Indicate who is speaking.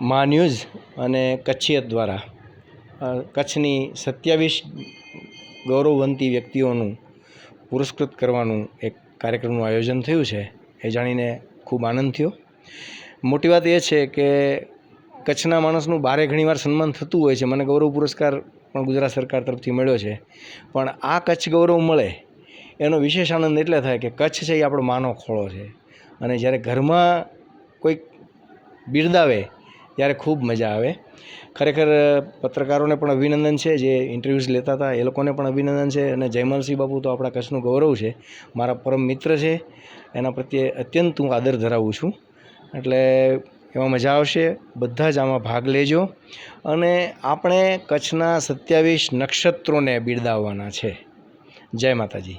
Speaker 1: મા ન્યૂઝ અને કચ્છિયત દ્વારા. કચ્છની સત્યાવીસ ગૌરવવંતી વ્યક્તિઓનું પુરસ્કૃત કરવાનું એક કાર્યક્રમનું આયોજન થયું છે, એ જાણીને ખૂબ આનંદ થયો. મોટી વાત એ છે કે કચ્છના માણસનું બારે ઘણીવાર સન્માન થતું હોય છે, મને ગૌરવ પુરસ્કાર પણ ગુજરાત સરકાર તરફથી મળ્યો છે. પણ આ કચ્છ ગૌરવ મળે, એનો વિશેષ આનંદ એટલે થાય કે કચ્છ છે એ આપણો માનો ખોળો છે. અને જ્યારે ઘરમાં કોઈક બિરદાવે ત્યારે ખૂબ મજા આવે. ખરેખર પત્રકારોને પણ અભિનંદન છે જે ઇન્ટરવ્યૂઝ લેતા હતા. એ લોકોને પણ અભિનંદન છે અને જયમલસિંહ બાપુ તો આપણા કચ્છનું ગૌરવ છે. મારા પરમ મિત્ર છે. એના પ્રત્યે અત્યંત હું આદર ધરાવું છું. એટલે એમાં મજા આવશે. બધા જ આમાં ભાગ લેજો. અને આપણે કચ્છના સત્યાવીસ નક્ષત્રોને બિરદાવવાના છે. જય માતાજી.